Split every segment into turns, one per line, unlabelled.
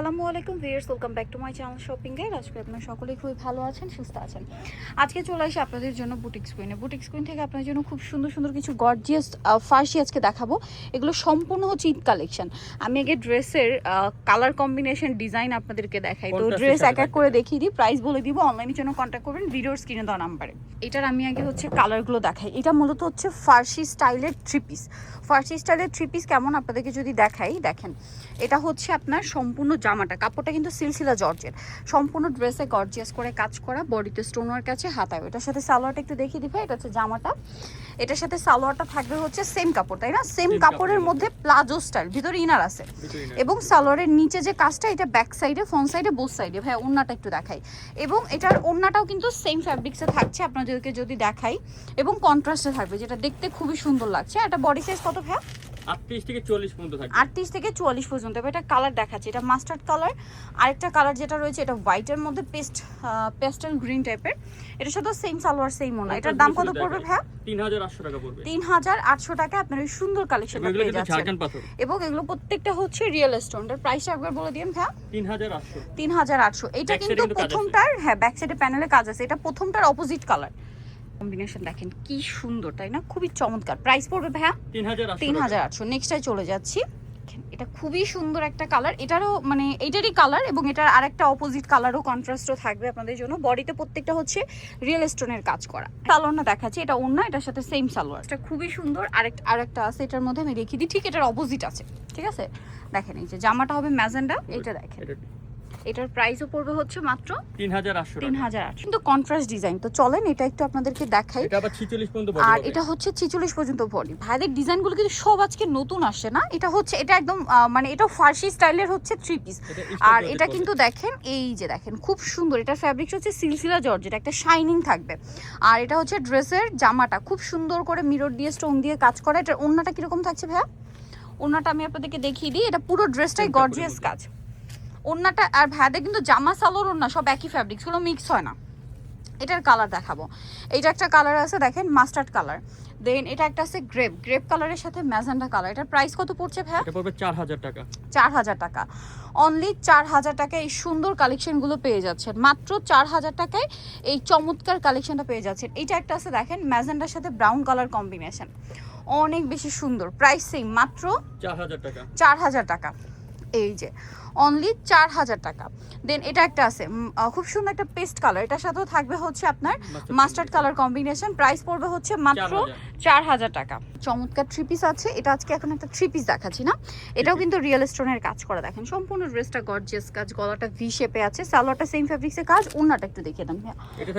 আসসালামু আলাইকুম viewers welcome back to my channel shopping guide. আজকে আপনারা সকলেই খুবই ভালো আছেন সুস্থ আছেন। আজকে চলে আসি আপনাদের জন্য বুটিক স্কুইনে বুটিক স্কুইন থেকে আপনাদের জন্য খুব সুন্দর সুন্দর কিছু গর্জিয়াস ফার্সি আজকে দেখাবো। এগুলো সম্পূর্ণ হচ্ছে ঈদ কালেকশন আমি আগে ড্রেসের কালার কম্বিনেশন ডিজাইন আপনাদেরকে দেখাই। তো ড্রেস এক এক করে দেখিয়ে দিই। প্রাইস বলে দিব অনলাইনের জন্য কন্ট্যাক্ট করবেন ভিডিওর স্ক্রিনে দেওয়া নাম্বারে এটার আমি আগে হচ্ছে কালারগুলো দেখাই। এটা মূলত হচ্ছে ফার্সি স্টাইলের থ্রি পিস ফার্সি স্টাইলের থ্রি পিস কেমন আপনাদেরকে যদি দেখাই দেখেন। এটা হচ্ছে আপনার সম্পূর্ণ জামাটা কাপড়টা কিন্তু সিলসিলা জর্জের। সম্পূর্ণ ড্রেসে গর্জিয়াস করে কাজ করা বডিতে স্টোনার কাছে হাতায়। এটার সাথে সালোয়ারটা একটু দেখিয়ে দিবে এটা হচ্ছে জামাটা। এটার সাথে সালোয়ারটা থাকবে হচ্ছে সেম কাপড় তাই না? সেম কাপড়ের মধ্যে প্লাজো স্টাইল ভিতরে ইনার আছে। এবং সালোয়ারের নিচে যে কাজটা এটা ব্যাক সাইডে ফ্রন্ট সাইডে বোথ সাইডে ভাই ওনাটা একটু দেখাই। এবং এটার ওনাটাও কিন্তু সেম ফ্যাব্রিক্সে থাকছে আপনাদেরকে যদি দেখাই। এবং কন্ট্রাস্টে থাকবে যেটা দেখতে খুবই সুন্দর লাগছে। একটা বডি সাইজ কত ভাই
38 থেকে 40 পর্যন্ত থাকবে।
38 থেকে 44 পর্যন্ত এটা কালার দেখাচ্ছে। এটা মাস্টার্ড কালার আরেকটা কালার যেটা রয়েছে এটা হোয়াইট এর মধ্যে পেস্ট পেস্ট এন্ড গ্রিন টাইপের এটা সাথে সেম সালোয়ার সেম ওনা। এটার দাম কত পড়বে
ভাই 3800 টাকা পড়বে।
3800 টাকা আপনার সুন্দর
কালেকশন
পেয়ে যাচ্ছেন। এবং এগুলো প্রত্যেকটা হচ্ছে রিয়েল স্টোন এর প্রাইসটা একবার বলে দিন ভাই 3800 3800 এটা কিন্তু প্রথমটার হ্যাঁ ব্যাক সাইডে প্যানেলে কাজ আছে। এটা প্রথমটার অপোজিট কালার কম্বিনেশন দেখেন কি সুন্দর তাই না? খুবই চমৎকার। প্রাইস পড়বে ভাইয়া?
তিন হাজার আটশো।
নেক্সটায় চলে যাচ্ছি। এটা খুবই সুন্দর একটা কালার এটারও মানে এটারই কালার এবং এটার আরেকটা অপোজিট কালারও কন্ট্রাস্টও থাকবে আপনাদের জন্য। বডিতে প্রত্যেকটা হচ্ছে রিয়েল স্টোনের কাজ করা। সালোয়ার না দেখাচ্ছি এটা অন্য এটার সাথে সেম সালোয়ার এটা খুবই সুন্দর। আরেকটা আরেকটা আছে এটার মধ্যে আমি রেখে দিই। ঠিক এটার অপোজিট আছে। ঠিক আছে? দেখেন এই যে জামাটা হবে ম্যাজেন্ডা এটা দেখেন। এটার প্রাইসও পড়বে হচ্ছে মাত্র
তিন হাজার আটশো
তিন হাজার আটশো। কিন্তু কন্ট্রাস্ট ডিজাইন তো চলেন এটা একটু আপনাদেরকে দেখাই।
এটা আবার ছিচল্লিশ পর্যন্ত
আর এটা হচ্ছে ছিচল্লিশ পর্যন্ত বডি ভাইদের ডিজাইনগুলো কিন্তু সব আজকে নতুন আসছে না। এটা হচ্ছে এটা একদম মানে এটা ফার্সি স্টাইলের হচ্ছে থ্রি পিস আর এটা কিন্তু দেখেন এই যে দেখেন খুব সুন্দর। এটার ফ্যাব্রিক্স হচ্ছে সিলসিলা জর্জেট একটা শাইনিং থাকবে। আর এটা হচ্ছে ড্রেসের জামাটা। খুব সুন্দর করে মিরর দিয়ে স্টোন দিয়ে কাজ করা। এটার ওড়নাটা কীরকম থাকছে ভাইয়া? ওড়নাটা আমি আপনাদেরকে দেখিয়ে দিই। এটা পুরো ড্রেসটাই গর্জিয়াস কাজ। ওড়নাটা আর ভাইদের কিন্তু জামা সালোর ওড়না সব একই ফ্যাব্রিক্সগুলো মিক্স হয় না। এটার কালার দেখাবো। এইটা একটা কালার আছে দেখেন মাস্টার্ড কালার দেন এটা একটা আছে গ্রেপ গ্রেপ কালারের সাথে ম্যাজেন্ডা কালার এটার প্রাইস কত পড়ছে ভাইয়া?
এটা পড়বে চার হাজার টাকা।
চার হাজার টাকা। অনলি চার হাজার টাকায় এই সুন্দর কালেকশনগুলো পেয়ে যাচ্ছেন। মাত্র চার হাজার টাকায় এই চমৎকার কালেকশনটা পেয়ে যাচ্ছেন। এইটা একটা আছে দেখেন ম্যাজেন্ডার সাথে ব্রাউন কালার কম্বিনেশন অনেক বেশি সুন্দর। প্রাইস সেম মাত্র
চার হাজার টাকা।
চার হাজার টাকা। এই যে অনলি চার হাজার টাকা। দেন এটা একটা আছে খুব সুন্দর একটা পেস্ট কালার এটার সাথেও থাকবে হচ্ছে আপনার মাস্টার্ড কালার কম্বিনেশন প্রাইস পড়বে হচ্ছে মাত্র
4,000
চার হাজার টাকা। চমৎকার থ্রি পিস আছে। এটা আজকে এখন একটা থ্রি পিস দেখাচ্ছি না। এটাও কিন্তু রিয়েল স্টোনের কাজ করা দেখেন। সম্পূর্ণ ড্রেসটা গর্জিয়াস কাজ। গলাটা ভি শেপে আছে। সালোয়ারটা সেম ফ্যাব্রিক্সের কাজ। ওন্নাটা একটু দেখিয়ে দেন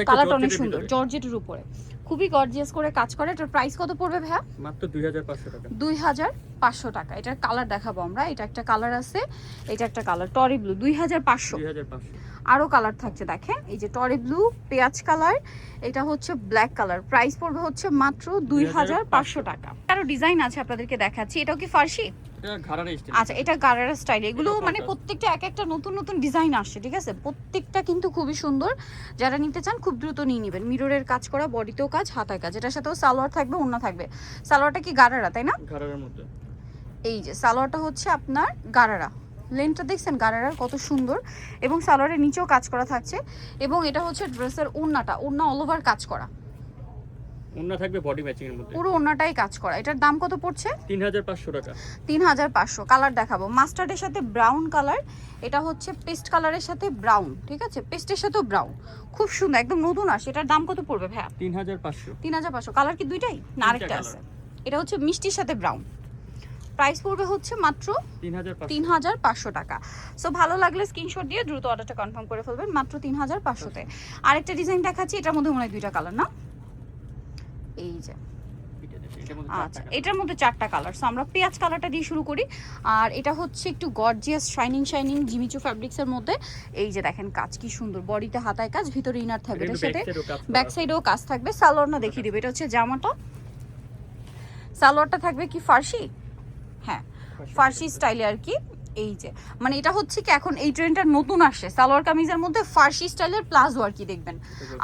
কালারটা অনেক সুন্দর। জর্জেটের উপরে। খুবই গর্জিয়াস করে কাজ করে। এটার প্রাইস কত পড়বে ভাইয়া?
মাত্র দুই হাজার পাঁচশো টাকা।
দুই হাজার পাঁচশো টাকা। এটার কালার দেখাবো আমরা। এটা একটা কালার আছে। এটা একটা কালার টরি ব্লু দুই হাজার পাঁচশো।
দুই হাজার পাঁচশো।
আরও কালার থাকছে দেখেন। এই যে টরি ব্লু পেঁয়াজ কালার এটা হচ্ছে ব্ল্যাক কালার। প্রাইস পড়বে হচ্ছে মাত্র দুই হাজার পাঁচশো টাকা। আরও ডিজাইন আছে আপনাদেরকে দেখাচ্ছি। এটাও কি ফার্সি? আচ্ছা এটা গারারা স্টাইল এগুলো মানে প্রত্যেকটা এক একটা নতুন নতুন ডিজাইন আসছে ঠিক আছে? প্রত্যেকটা কিন্তু খুবই সুন্দর। যারা নিতে চান খুব দ্রুত নিয়ে নেবেন। মিররের কাজ করা বডিতেও কাজ হাতায় কাজ। এটার সাথেও সালোয়ার থাকবে অন্য থাকবে। সালোয়ারটা কি গারারা তাই না? এই যে সালোয়ারটা হচ্ছে আপনার গারারা লেনটা দেখছেন গারারার কত সুন্দর এবং সালোয়ারের নিচেও কাজ করা থাকছে এবং এটা হচ্ছে ড্রেসের ওড়নাটা ওড়না অল ওভার কাজ করা।
অন্য থাকবে বডি ম্যাচিং এর মধ্যে।
পুরো ওড়নাটাই কাজ করা। এটার দাম কত পড়ছে?
টাকা।
কালার দেখাবো। মাস্টার্ডের সাথে ব্রাউন কালার এটা হচ্ছে পেস্ট কালারের সাথে ব্রাউন ঠিক আছে? পেস্টের সাথেও ব্রাউন খুব সুন্দর একদম নতুন আসে। এটার দাম কত পড়বে ভাইয়া? কালার কি দুইটাই? না আরেকটা আছে। এটা হচ্ছে মিষ্টির সাথে ব্রাউন প্রাইস পড়বে হচ্ছে মাত্র
তিন হাজার পাঁচশো
টাকা। সো ভালো লাগলে স্ক্রিনশট দিয়ে দ্রুত অর্ডারটা কনফার্ম করে ফেলবেন মাত্র তিন হাজার পাঁচশোতে আরেকটা ডিজাইন দেখাচ্ছি এটার মধ্যে মনে হয় দুইটা কালার না? এই যে। আচ্ছা এটার মধ্যে চারটা কালার সো আমরা পেঁয়াজ কালারটা দিয়ে শুরু করি। আর এটা হচ্ছে একটু gorgeous shining shining Jimmy Choo ফ্যাব্রিক্সের মধ্যে। এই যে দেখেন কাজ কি সুন্দর। বডিতে হাতায় কাজ ভিতরে ইনার থাকবে এটার সাথে ব্যাক সাইডেও কাজ থাকবে। সালোয়ার না দেখিয়ে দিবে। এটা হচ্ছে জামাটা। সালোয়ারটা থাকবে কি ফার্সি? হ্যাঁ ফার্সি স্টাইলে আর কি এই যে। মানে এটা হচ্ছে কি এখন এই ট্রেন্ডটা নতুন আসে সালোয়ার কামিজের মধ্যে ফার্সি স্টাইলের প্লাজো আর কি দেখবেন।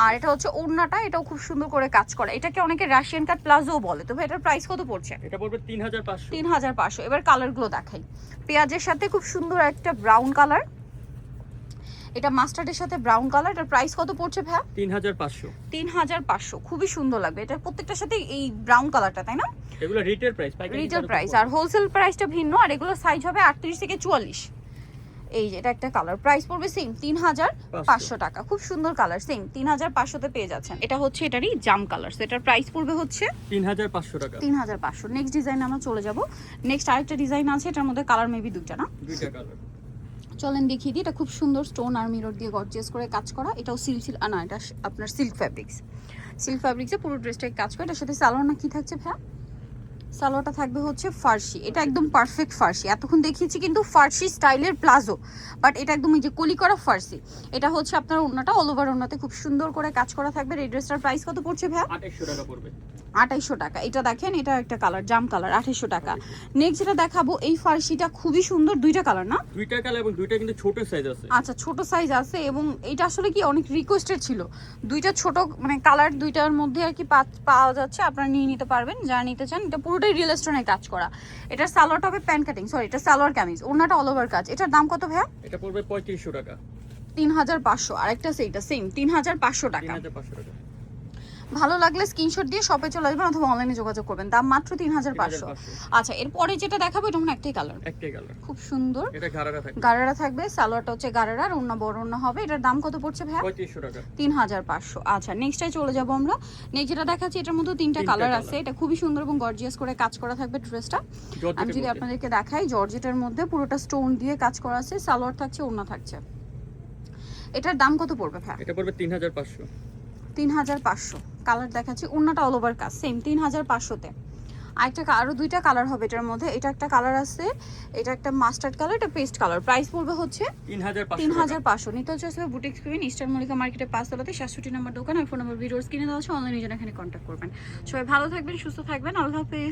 আর এটা হচ্ছে ওড়নাটা এটাও খুব সুন্দর করে কাজ করা। এটাকে অনেকে রাশিয়ান কাট প্লাজো বলে। তবে এটার প্রাইস কত পড়ছে?
এটা পড়বে তিন হাজার পাঁচশো।
তিন হাজার পাঁচশো। এবার কালারগুলো দেখাই। পেঁয়াজের সাথে খুব সুন্দর একটা ব্রাউন কালার এটা মাস্টার্ডের সাথে ব্রাউন কালার এটার প্রাইস কত পড়ছে ভাইয়া?
তিন হাজার পাঁচশো।
তিন হাজার পাঁচশো খুবই সুন্দর লাগবে। এটা প্রত্যেকটার সাথে এই ব্রাউন কালারটা তাই না?
এগুলো রিটেল প্রাইস
রিটেল প্রাইস আর হোলসেল প্রাইসটা ভিন্ন আর এগুলো সাইজ হবে আটত্রিশ থেকে চুয়াল্লিশ। এই যে এটা একটা কালার প্রাইস পড়বে সেম তিন হাজার পাঁচশো টাকা। খুব সুন্দর কালার সেম তিন হাজার পাঁচশোতে পেয়ে যাচ্ছেন। এটা হচ্ছে এটারই জাম কালার এটার প্রাইস পড়বে হচ্ছে
তিন হাজার পাঁচশো টাকা।
তিন হাজার পাঁচশো। নেক্সট ডিজাইন আমরা চলে যাব। নেক্সট আরেকটা ডিজাইন আছে এটার মধ্যে কালার মেবি দুইটা না?
দুইটা কালার
চলেন দেখিয়ে দিই, এটা খুব সুন্দর স্টোন আর মিরর দিয়ে গর্জিয়াস করে কাজ করা। এটাও সিল সিল্ক না, এটা আপনার সিল্ক ফ্যাব্রিক্স সিল্ক ফ্যাব্রিক্সে পুরো ড্রেসটাই কাজ করে। এটার সাথে সালোয়ার না কি থাকছে ভ্যা সালোয়ারটা থাকবে হচ্ছে ফার্সি। এটা একদম পারফেক্ট ফার্সি। এতক্ষণ দেখিয়েছি কিন্তু ফার্সি স্টাইলের প্লাজো। বাট এটা একদম এই যে কলি করা ফার্সি। এটা হচ্ছে আপনার ওড়নাটা অল ওভার ওড়নাতে খুব সুন্দর করে কাজ করা থাকবে। এই ড্রেসটার প্রাইস কত পড়ছে ভ্যা
আঠাইশশো টাকা পড়বে।
আঠাইশশো টাকা। এটা দেখেন এটা একটা কালার জাম কালার আঠাইশো টাকা। নেক্সট যেটা দেখাবো এই ফার্সিটা খুবই সুন্দর দুইটা কালার না?
দুইটা কালার এবং দুইটা কিন্তু ছোট সাইজ আছে।
আচ্ছা ছোট সাইজ আছে এবং এটা আসলে কি অনেক রিকোয়েস্টেড ছিল? দুইটা ছোট মানে কালার দুইটার মধ্যে আর কি পাওয়া যাচ্ছে। আপনারা নিয়ে নিতে পারবেন। যারা নিতে চান এটা পুরোটাই রিয়েল স্টোনে কাজ করা। এটা সালোয়ারটা হবে প্যান্ট কাটিং সরি এটা সালোয়ার কামিজ ওনাটা অল ওভার কাজ। এটার দাম কত ভাইয়া?
এটা পড়বে পঁয়ত্রিশশো টাকা।
তিন হাজার পাঁচশো আরেকটা সেইটা সেম তিন পাঁচশো
হাজার পাঁচশো টাকা।
ভালো লাগলে স্ক্রিনশট দিয়ে শপে চলে আসবেন অথবা অনলাইনে যোগাযোগ করবেন। দাম মাত্র তিন হাজার পাঁচশো।
3500
আচ্ছা এরপরে যেটা দেখাবো এটা মনে একটাই কালার
একটাই কালার
খুব সুন্দর।
এটা ঘাড়াটা থাকে
গারারা থাকবে। সালোয়ারটা হচ্ছে গারারা আর অন্য বড় অন্য হবে। এটার দাম কত পড়ছে ভাইয়া?
পঁয়ত্রিশশো টাকা।
তিন হাজার পাঁচশো। আচ্ছা নেক্সটটাই চলে যাব আমরা। নেক্সট যেটা দেখাচ্ছি এটার মধ্যে তিনটা
তিনটা
কালার আছে। এটা খুবই সুন্দর এবং গর্জিয়াস করে কাজ করা থাকবে ড্রেসটা আমি যদি আপনাদেরকে দেখাই জর্জেটের মধ্যে পুরোটা স্টোন দিয়ে কাজ করা আছে। সালোয়ার থাকছে ওড়না থাকছে। এটার দাম কত পড়বে ভাই
এটা পড়বে তিন হাজার পাঁচশো।
তিন হাজার পাঁচশো। কালার দেখাচ্ছি অন্যটা অল ওভার কাজ সেম তিন হাজার পাঁচশোতে। আরেকটা কা- আরও দুইটা কালার হবে এটার মধ্যে। এটা একটা কালার আছে এটা একটা মাস্টার্ড কালার এটা পেস্ট কালার প্রাইস পড়বে হচ্ছে
তিন হাজার পাঁচশো
হাজার পাঁচশো। নিতে হচ্ছে আসলে বুটিক স্ক্রিন ইস্টার মল্লিকা মার্কেটের পাঁচতলাতে সাতষট্টি নম্বর দোকান আর ফোন নম্বর ভিডিওস কিনে দেওয়া আছে। অনলাইনে যেন এখানে কন্ট্যাক্ট করবেন। সবাই ভালো থাকবেন সুস্থ থাকবেন। আল্লাহ হাফেজ।